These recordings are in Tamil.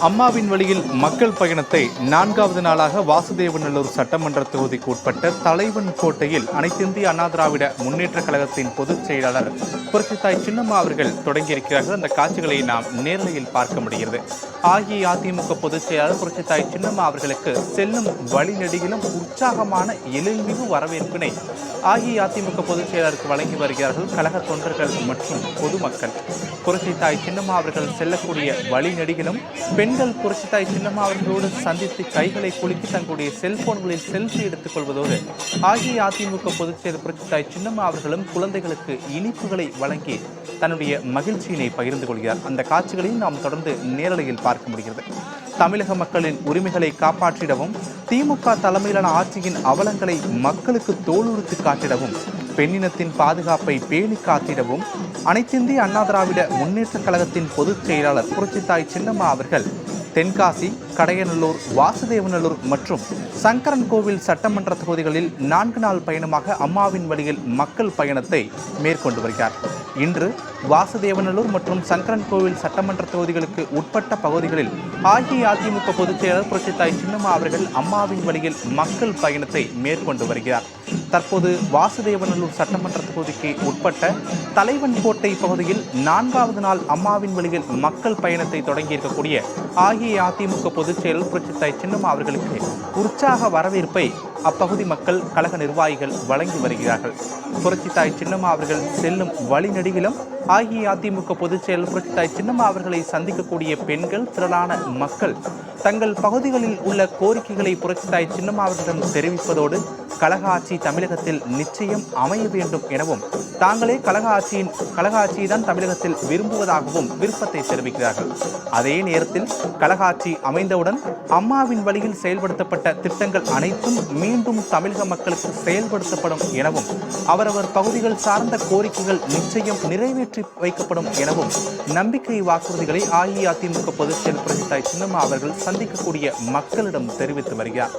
அம்மாவின் வழியில் மக்கள் பயணத்தை நான்காவது நாளாக வாசுதேவநல்லூர் சட்டமன்ற தொகுதிக்கு உட்பட்ட தலைவன் கோட்டையில் அனைத்திந்திய அண்ணா திராவிட முன்னேற்ற கழகத்தின் பொதுச் செயலாளர் புரட்சித்தாய் சின்னம்மா அவர்கள் தொடங்கியிருக்கிறார்கள். அந்த காட்சிகளை நாம் நேரலையில் பார்க்க முடிகிறது. அஇஅதிமுக பொதுச் செயலாளர் புரட்சித்தாய் சின்னம்மா அவர்களுக்கு செல்லும் வழிநெடுகிலும் உற்சாகமான எழில்மிகு வரவேற்பினை அஇஅதிமுக பொதுச் செயலாளருக்கு வழங்கி வருகிறார்கள் கழக தொண்டர்கள் மற்றும் பொதுமக்கள். புரட்சித்தாய் சின்னம்மா அவர்கள் செல்லக்கூடிய வழிநெடுகிலும் பெண்கள் புரட்சித்தாய் சின்னம்மா அவர்களோடு சந்தித்து கைகளை குலுக்கி தங்களுடைய செல்போன்களில் செல்ஃபி எடுத்துக் கொள்வதோடு அஇஅதிமுக பொதுச் செயலர் புரட்சித்தாய் சின்னம்மா அவர்களும் குழந்தைகளுக்கு இனிப்புகளை வழங்கி தன்னுடைய மகிழ்ச்சியினை பகிர்ந்து கொள்கிறார். அந்த காட்சிகளையும் நாம் தொடர்ந்து நேரலையில் பார்க்க முடிகிறது. தமிழக மக்களின் உரிமைகளை காப்பாற்றிடவும் திமுக தலைமையிலான ஆட்சியின் அவலங்களை மக்களுக்கு தோலுறுத்து காட்டிடவும் பெண்ணினத்தின் பாதுகாப்பை பேணி காத்திடவும் அனைத்திந்திய அண்ணா திராவிட முன்னேற்ற கழகத்தின் பொதுச் செயலாளர் புரட்சித்தாய் சின்னம்மா அவர்கள் தென்காசி கடையநல்லூர் வாசுதேவநல்லூர் மற்றும் சங்கரன் கோவில் சட்டமன்ற தொகுதிகளில் நான்கு நாள் பயணமாக அம்மாவின் வழியில் மக்கள் பயணத்தை மேற்கொண்டு வருகிறார். இன்று வாசுதேவநல்லூர் மற்றும் சங்கரன் கோவில் சட்டமன்ற தொகுதிகளுக்கு உட்பட்ட பகுதிகளில் அஇஅதிமுக பொதுச் செயலர் புரட்சித்தாய் சின்னம்மா அவர்கள் அம்மாவின் வழியில் மக்கள் பயணத்தை மேற்கொண்டு வருகிறார். தற்போது வாசுதேவநல்லூர் சட்டமன்ற தொகுதிக்கு உட்பட்ட தலைவன் கோட்டை பகுதியில் நான்காவது நாள் அம்மாவின் வழியில் மக்கள் பயணத்தை தொடங்கியிருக்கக்கூடிய அஇஅதிமுக பொதுச் செயலர் புரட்சித்தாய் சின்னம்மா அவர்களுக்கு உற்சாக வரவேற்பை அப்பகுதி மக்கள் கழக நிர்வாகிகள் வழங்கி வருகிறார்கள். புரட்சித்தாய் சின்னம்மா அவர்கள் செல்லும் வழிநெடுகிலும் அஇஅதிமுக பொதுச் செயலர் புரட்சித்தாய் சின்னம்மா அவர்களை சந்திக்கக்கூடிய பெண்கள் திரளான மக்கள் தங்கள் பகுதிகளில் உள்ள கோரிக்கைகளை புரட்சித்தாய் சின்னம்மா அவர்களிடம் தெரிவிப்பதோடு கழக ஆட்சி தமிழகத்தில் நிச்சயம் அமைய வேண்டும் எனவும் தாங்களே கழக ஆட்சியின் கழக ஆட்சியை தான் தமிழகத்தில் விரும்புவதாகவும் விருப்பத்தை தெரிவிக்கிறார்கள். அதே நேரத்தில் கழக ஆட்சி அமைந்தவுடன் அம்மாவின் வழியில் செயல்படுத்தப்பட்ட திட்டங்கள் அனைத்தும் மீண்டும் தமிழக மக்களுக்கு செயல்படுத்தப்படும் எனவும் அவரவர் பகுதிகள் சார்ந்த கோரிக்கைகள் நிச்சயம் நிறைவேற்றி வைக்கப்படும் எனவும் நம்பிக்கை வாக்குறுதிகளை அஇஅதிமுக பொதுச் செயல் பிரதித்தாய் சின்னம்மா அவர்கள் சந்திக்கக்கூடிய மக்களிடம் தெரிவித்து வருகிறார்.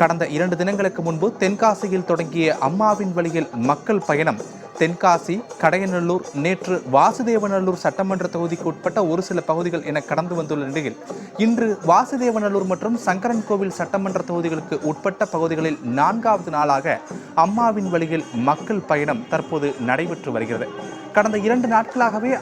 கடந்த இரண்டு தினங்களுக்கு முன்பு தென்காசியில் தொடங்கிய அம்மாவின் வழியில் மக்கள் பயணம். தென்காசி கடையநல்லூர் நேற்று வாசுதேவநல்லூர் சட்டமன்ற தொகுதிக்கு உட்பட்ட ஒரு சில பகுதிகள் என கடந்து வந்துள்ள நிலையில் இன்று வாசுதேவநல்லூர் மற்றும் சங்கரன் கோவில் சட்டமன்ற தொகுதிகளுக்கு உட்பட்ட பகுதிகளில் நான்காவது நாளாக அம்மாவின் வழியில் மக்கள் பயணம் தற்போது நடைபெற்று வருகிறது. கடந்த இரண்டு நாட்களாகவே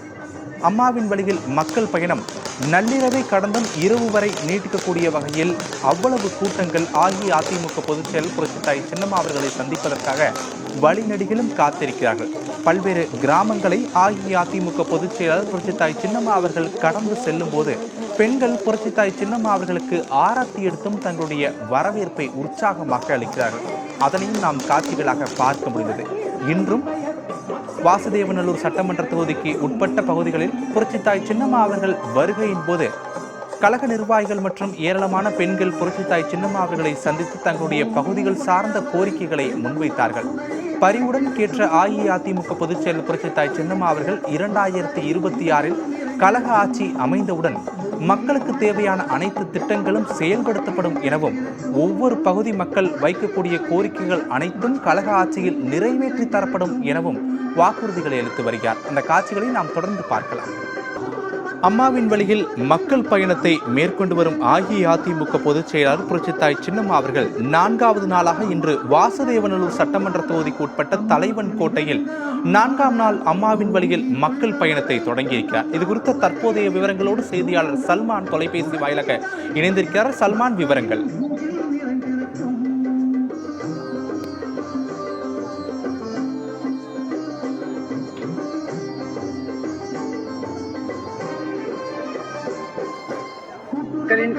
அம்மாவின் வழியில் மக்கள் பயணம் நள்ளிரவை கடந்தும் இரவு வரை நீட்டிக்கக்கூடிய வகையில் அவ்வளவு கூட்டங்கள் அஇஅதிமுக பொதுச் செயல் புரட்சித்தாய் சின்னம்மா அவர்களை சந்திப்பதற்காக வழிநடிகளும் காத்திருக்கிறார்கள். பல்வேறு கிராமங்களை அஇஅதிமுக பொதுச் செயலாளர் புரட்சித்தாய் சின்னம்மா அவர்கள் கடந்து செல்லும் போது பெண்கள் புரட்சித்தாய் சின்னம்மா அவர்களுக்கு ஆராத்தி எடுத்தும் தங்களுடைய வரவேற்பை உற்சாகமாக அளிக்கிறார்கள். அதனையும் நாம் காட்சிகளாக பார்க்க முடிந்தது. இன்றும் வாசுதேவநல்லூர் சட்டமன்ற தொகுதிக்கு உட்பட்ட பகுதிகளில் புரட்சித்தாய் சின்னம்மா அவர்கள் வருகையின் போது கழக நிர்வாகிகள் மற்றும் ஏராளமான பெண்கள் புரட்சித்தாய் சின்னம்மா அவர்களை சந்தித்து தங்களுடைய பகுதிகள் சார்ந்த கோரிக்கைகளை முன்வைத்தார்கள். பரிவுடன் கேட்ட அஇஅதிமுக பொதுச்செயலர் புரட்சித்தாய் சின்னம்மா அவர்கள் இரண்டாயிரத்தி இருபத்தி ஆறில் கழக ஆட்சி அமைந்தவுடன் மக்களுக்கு தேவையான அனைத்து திட்டங்களும் செயல்படுத்தப்படும் எனவும் ஒவ்வொரு பகுதி மக்கள் வைக்கக்கூடிய கோரிக்கைகள் அனைத்தும் கழக ஆட்சியில் நிறைவேற்றி தரப்படும் எனவும் வாக்குறுதிகளை அளித்து வருகிறார். அந்த காட்சிகளை நாம் தொடர்ந்து பார்க்கலாம். அம்மாவின் வழியில் மக்கள் பயணத்தை மேற்கொண்டு வரும் அஇஅதிமுக பொதுச் செயலாளர் புரட்சித்தாய் சின்னம்மா அவர்கள் நான்காவது நாளாக இன்று வாசுதேவநல்லூர் சட்டமன்ற தொகுதிக்கு உட்பட்ட தலைவன் கோட்டையில் நான்காம் நாள் அம்மாவின் வழியில் மக்கள் பயணத்தை தொடங்கியிருக்கிறார். இது குறித்த தற்போதைய விவரங்களோடு செய்தியாளர் சல்மான் தொலைபேசி வாயிலாக இணைந்திருக்கிறார். சல்மான் விவரங்கள்.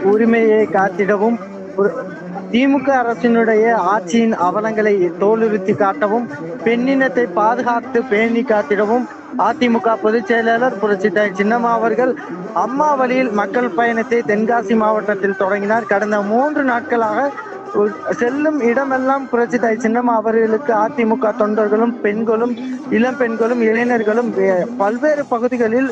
உரிமையை காத்திடவும் திமுக அரசினுடைய ஆட்சியின் அவலங்களை தோலுறுத்தி காட்டவும் பெண்ணினத்தை பாதுகாத்து பேணி காத்திடவும் அதிமுக பொதுச் செயலாளர் புரட்சித்தாய் சின்னம்மா அவர்கள் அம்மா வழியில் மக்கள் பயணத்தை தென்காசி மாவட்டத்தில் தொடங்கினார். கடந்த மூன்று நாட்களாக செல்லும் இடமெல்லாம் புரட்சித்தாய் சின்னம்மா அவர்களுக்கு அதிமுக தொண்டர்களும் பெண்களும் இளம் பெண்களும் இளைஞர்களும் வே- பல்வேறு பகுதிகளில்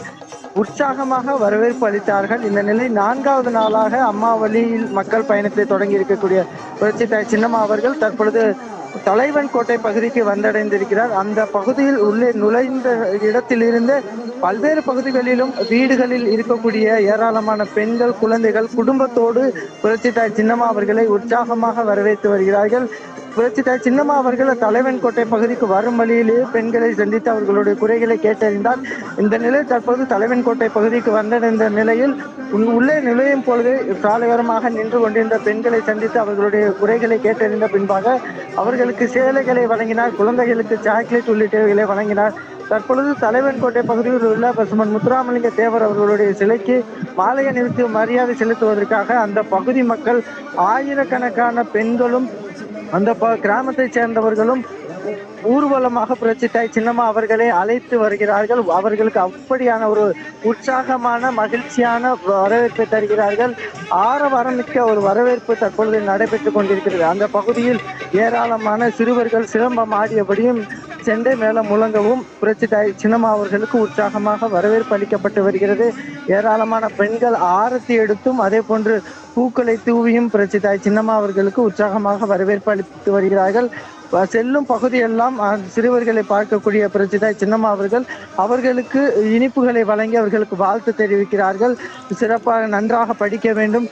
உற்சாகமாக வரவேற்பு அளித்தார்கள். இந்த நிலை நான்காவது நாளாக அம்மா வழியில் மக்கள் பயணத்தை தொடங்கி இருக்கக்கூடிய புரட்சித்தாய் சின்னம்மா அவர்கள் தற்பொழுது தலைவன் கோட்டை பகுதிக்கு வந்தடைந்திருக்கிறார். அந்த பகுதியில் உள்ளே நுழைந்த இடத்திலிருந்து பல்வேறு பகுதிகளிலும் வீடுகளில் இருக்கக்கூடிய ஏராளமான பெண்கள் குழந்தைகள் குடும்பத்தோடு புரட்சித்தாய் சின்னம்மா அவர்களை உற்சாகமாக வரவேற்று வருகிறார்கள். புரட்சித்தாய் சின்னம்மா அவர்கள் தலைவன் கோட்டை பகுதிக்கு வரும் வழியிலேயே பெண்களை சந்தித்து அவர்களுடைய குறைகளை கேட்டறிந்தார். இந்த நிலையில் தற்போது தலைவன் கோட்டை பகுதிக்கு வந்தடைந்த நிலையில் உள்ளே நுழையும் பொழுது சாலையோரமாக நின்று கொண்டிருந்த பெண்களை சந்தித்து அவர்களுடைய குறைகளை கேட்டறிந்த பின்பாக அவர்களுக்கு சேலைகளை வழங்கினார் குழந்தைகளுக்கு சாக்லேட் உள்ளிட்டவைகளை வழங்கினார். தற்பொழுது தலைவன் கோட்டை பகுதியில் உள்ள பசுமன் முத்துராமலிங்க தேவர் அவர்களுடைய சிலைக்கு மாலை அணிவித்து மரியாதை செலுத்துவதற்காக அந்த பகுதி மக்கள் ஆயிரக்கணக்கான பெண்களும் அந்த ப- கிராமத்தைச் சேர்ந்தவர்களும் ஊர்வலமாக புரட்சித்தாய் சின்னம்மா அவர்களை அழைத்து வருகிறார்கள். அவர்களுக்கு அப்படியான ஒரு உற்சாகமான மகிழ்ச்சியான வரவேற்பை தருகிறார்கள். ஆரவாரம் மிக்க ஒரு வரவேற்பு தற்பொழுது நடைபெற்றுக் கொண்டிருக்கிறது. அந்த பகுதியில் ஏராளமான சிறுவர்கள் சிலம்பம் ஆடியபடியும் செண்டை மேளம் முழங்கவும் புரட்சிதாய் சின்னம்மா அவர்களுக்கு உற்சாகமாக வரவேற்பு அளிக்கப்பட்டு வருகிறது. ஏராளமான பெண்கள் ஆரத்தி எடுத்தும் அதே போன்று பூக்களை தூவியும் புரட்சிதாய் சின்னம்மா அவர்களுக்கு உற்சாகமாக வரவேற்பு அளித்து வருகிறார்கள். செல்லும் பகுதியெல்லாம் சிறுவர்களை பார்க்கக்கூடிய புரட்சிதாய் சின்னம்மா அவர்கள் அவர்களுக்கு இனிப்புகளை வழங்கி அவர்களுக்கு வாழ்த்து தெரிவிக்கிறார்கள். சிறப்பாக நன்றாக படிக்க வேண்டும்.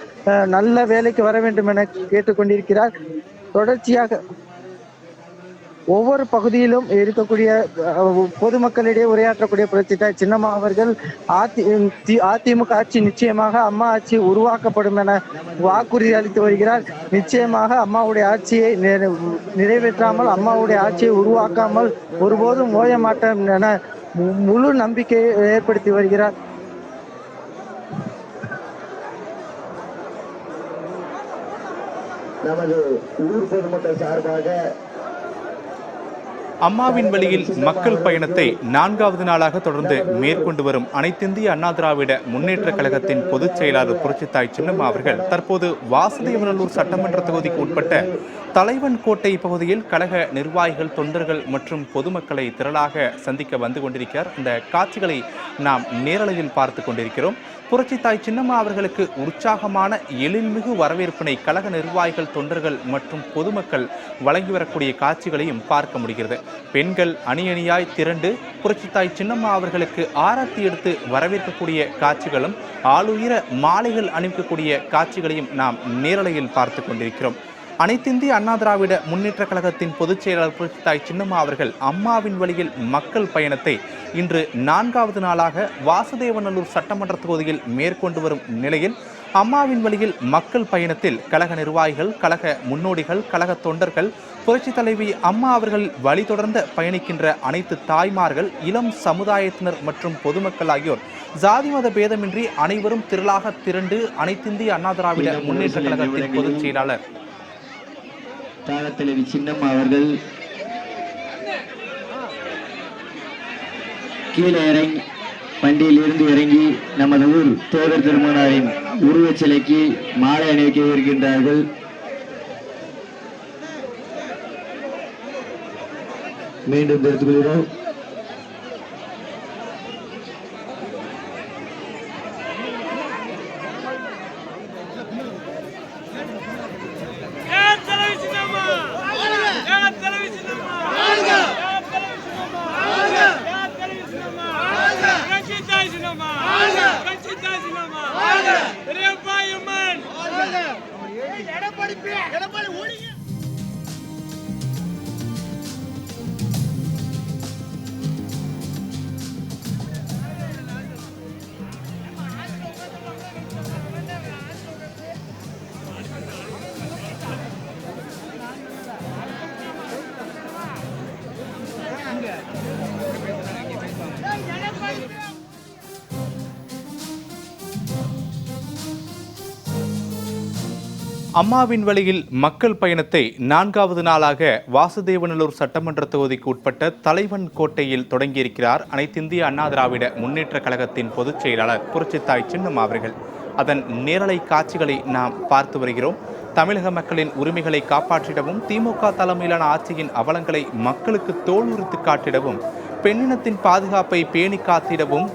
நல்ல வேலைக்கு வர வேண்டும் என கேட்டுக்கொண்டிருக்கிறார். தொடர்ச்சியாக ஒவ்வொரு பகுதியிலும் இருக்கக்கூடிய பொதுமக்களிடையே உரையாற்றக்கூடிய புரட்சித்தாய் சின்னம்மா அவர்கள் அதி அதிமுக ஆட்சி நிச்சயமாக அம்மா ஆட்சி உருவாக்கப்படும் என வாக்குறுதி அளித்து வருகிறார். நிச்சயமாக அம்மாவுடைய ஆட்சியை நிறை- நிறைவேற்றாமல் அம்மாவுடைய ஆட்சியை உருவாக்காமல் ஒருபோதும் ஓய மாட்டோம் என மு- முழு நம்பிக்கையை ஏற்படுத்தி வருகிறார். நமது ஊர் பொதுமக்கள் சார்பாக அம்மாவின் வழியில் மக்கள் பயணத்தை நான்காவது நாளாக தொடர்ந்து மேற்கொண்டு வரும் அனைத்திந்திய அண்ணா திராவிட முன்னேற்ற கழகத்தின் பொதுச் செயலாளர் புரட்சித்தாய் சின்னம்மா அவர்கள் தற்போது வாசுதேவநல்லூர் சட்டமன்ற தொகுதிக்கு உட்பட்ட தலைவன் கோட்டை பகுதியில் கழக நிர்வாகிகள் தொண்டர்கள் மற்றும் பொதுமக்களை திரளாக சந்திக்க வந்து கொண்டிருக்கிறார். இந்த காட்சிகளை நாம் நேரலையில் பார்த்து கொண்டிருக்கிறோம். புரட்சித்தாய் சின்னம்மா அவர்களுக்கு உற்சாகமான எழில்மிகு வரவேற்பினை கழக நிர்வாகிகள் தொண்டர்கள் மற்றும் பொதுமக்கள் வழங்கி வரக்கூடிய காட்சிகளையும் பார்க்க முடிகிறது. பெண்கள் அணி அணியாய் திரண்டு புரட்சித்தாய் சின்னம்மா அவர்களுக்கு ஆரத்தி எடுத்து வரவேற்கக்கூடிய காட்சிகளும் ஆளுயர மாலைகள் அணிவிக்கக்கூடிய காட்சிகளையும் நாம் நேரலையில் பார்த்து கொண்டிருக்கிறோம். அனைத்திந்திய அண்ணா திராவிட முன்னேற்ற கழகத்தின் பொதுச் செயலாளர் புரட்சித்தாய் சின்னம்மா அவர்கள் அம்மாவின் வழியில் மக்கள் பயணத்தை இன்று நான்காவது நாளாக வாசுதேவநல்லூர் சட்டமன்ற தொகுதியில் மேற்கொண்டு வரும் நிலையில் அம்மாவின் வழியில் மக்கள் பயணத்தில் கழக நிர்வாகிகள் கழக முன்னோடிகள் கழக தொண்டர்கள் புரட்சி தலைவி அம்மா அவர்கள் வழி தொடர்ந்து பயணிக்கின்ற அனைத்து தாய்மார்கள் இளம் சமுதாயத்தினர் மற்றும் பொதுமக்கள் ஆகியோர் ஜாதி மத பேதமின்றி அனைவரும் திரளாக திரண்டு அனைத்திந்திய அண்ணா திராவிட முன்னேற்ற கழகத்தின் பொதுச் செயலாளர் தாளத்தலைவி சின்னம்மா அவர்கள் கீழே இறங்கி வண்டியில் இருந்து இறங்கி நமது ஊர் தோதர் திருமணாரின் உருவச் சிலைக்கு மாலை அணிவிக்க இருக்கின்றார்கள். மீண்டும் தெரிவித்துக் கொள்கிறோம். அம்மாவின் வழியில் மக்கள் பயணத்தை நான்காவது நாளாக வாசுதேவநல்லூர் சட்டமன்ற தொகுதிக்கு உட்பட்ட தலைவன் கோட்டையில் தொடங்கியிருக்கிறார் அனைத்திந்திய அண்ணா திராவிட முன்னேற்ற கழகத்தின் பொதுச் செயலாளர் புரட்சித்தாய் சின்னம் அவர்கள் அதன் நேரலை காட்சிகளை நாம் பார்த்து வருகிறோம் தமிழக மக்களின் உரிமைகளை காப்பாற்றிடவும் திமுக தலைமையிலான ஆட்சியின் அவலங்களை மக்களுக்கு தோலுரித்து காட்டிடவும் பெண்ணினத்தின் பாதுகாப்பை பேணி காத்திடவும்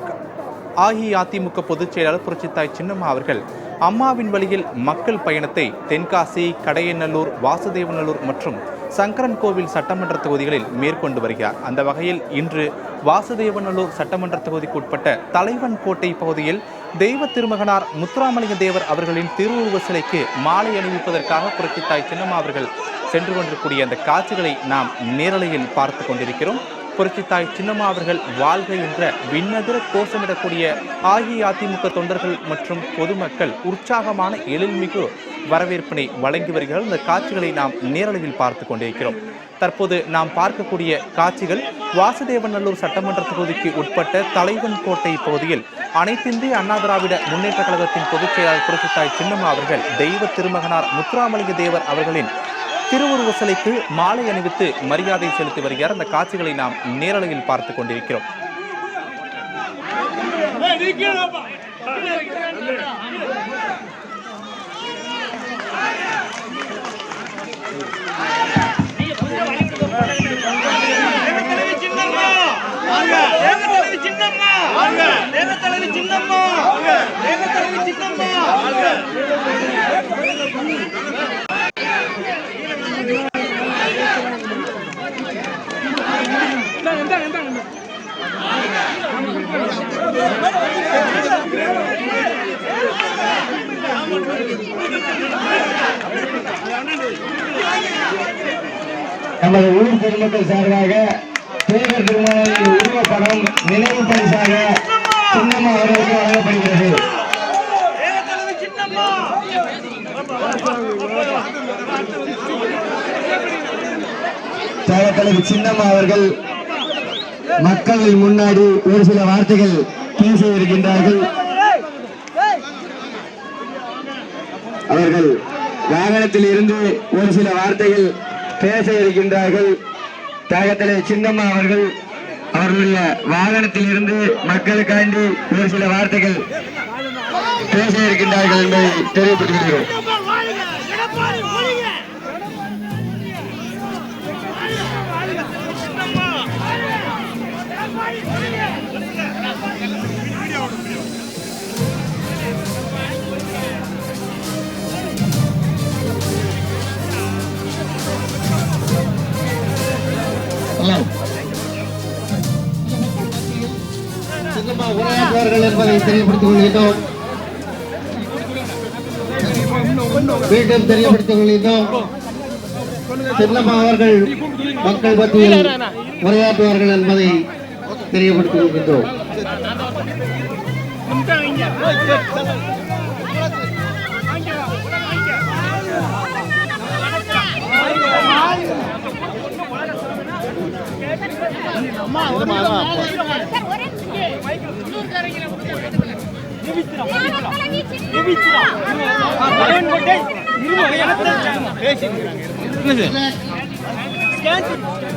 அஇஅதிமுக பொதுச் செயலாளர் புரட்சித்தாய் சின்னம்மா அவர்கள் அம்மாவின் வழியில் மக்கள் பயணத்தை தென்காசி கடையநல்லூர் வாசுதேவநல்லூர் மற்றும் சங்கரன் கோவில் சட்டமன்ற தொகுதிகளில் மேற்கொண்டு வருகிறார். அந்த வகையில் இன்று வாசுதேவநல்லூர் சட்டமன்ற தொகுதிக்குட்பட்ட தலைவன் கோட்டை பகுதியில் தெய்வ திருமகனார் முத்துராமலிங்க தேவர் அவர்களின் திருவுருவ சிலைக்கு மாலை அணிவிப்பதற்காக புரட்சித்தாய் சின்னம்மா அவர்கள் சென்று கொண்டிருக்கூடிய அந்த காட்சிகளை நாம் நேரலையில் பார்த்து கொண்டிருக்கிறோம். புரட்சித்தாய் சின்னம்மா அவர்கள் வாழ்க என்ற விண்ணதிர கோஷமிடக்கூடிய அஇஅதிமுக தொண்டர்கள் மற்றும் பொதுமக்கள் உற்சாகமான எழில்மிகு வரவேற்பினை வழங்கி வருகிறார்கள். இந்த காட்சிகளை நாம் நேரலையில் பார்த்து கொண்டிருக்கிறோம். தற்போது நாம் பார்க்கக்கூடிய காட்சிகள் வாசுதேவநல்லூர் சட்டமன்ற தொகுதிக்கு உட்பட்ட தலைவன் கோட்டை பகுதியில் அனைத்திந்திய அண்ணா திராவிட முன்னேற்ற கழகத்தின் பொதுச் செயலாளர் புரட்சித்தாய் சின்னம்மா அவர்கள் தெய்வ திருமகனார் முத்துராமலிங்க தேவர் அவர்களின் திருவுருவ சிலைக்கு மாலை அணிவித்து மரியாதை செலுத்தி வருகிறார். அந்த காட்சிகளை நாம் நேரலையில் பார்த்து கொண்டிருக்கிறோம். சின்னம்மா தேவ தலைவி சின்னம்மா தேவ தலைவி சின்னம்மா தேவ தலைவி சின்னம்மா நமது ஊர் பொதுமக்கள் சார்பாக தேவர் திருமணத்தின் உருவப்படம் நினைவு பரிசாக சின்னம்மா அவர்களுக்கு வழங்கப்படுகிறது. தேவ சின்னம்மா சின்னம்மா அவர்கள் மக்கள் முன்னாடி ஒரு சில வார்த்தைகள் பேச இருக்கின்றார்கள். அவர்கள் வாகனத்தில் இருந்து ஒரு சில வார்த்தைகள் பேச இருக்கின்றார்கள். தியாகத்தலை சின்னம்மா அவர்கள் அவர்களுடைய வாகனத்தில் இருந்து மக்களுக்காண்டி ஒரு சில வார்த்தைகள் பேச இருக்கின்றார்கள் என்பதை தெரியப்படுத்துகிறோம் தெரியப்படுத்திக் கொள்கின்றோம் மீண்டும் தெரியப்படுத்திக் கொள்கின்றோம் சின்னம்மா அவர்கள் மக்கள் மத்தியில் உரையாற்றுவார்கள் என்பதை தெரியப்படுத்திக் கொள்கின்றோம் இருபத்தி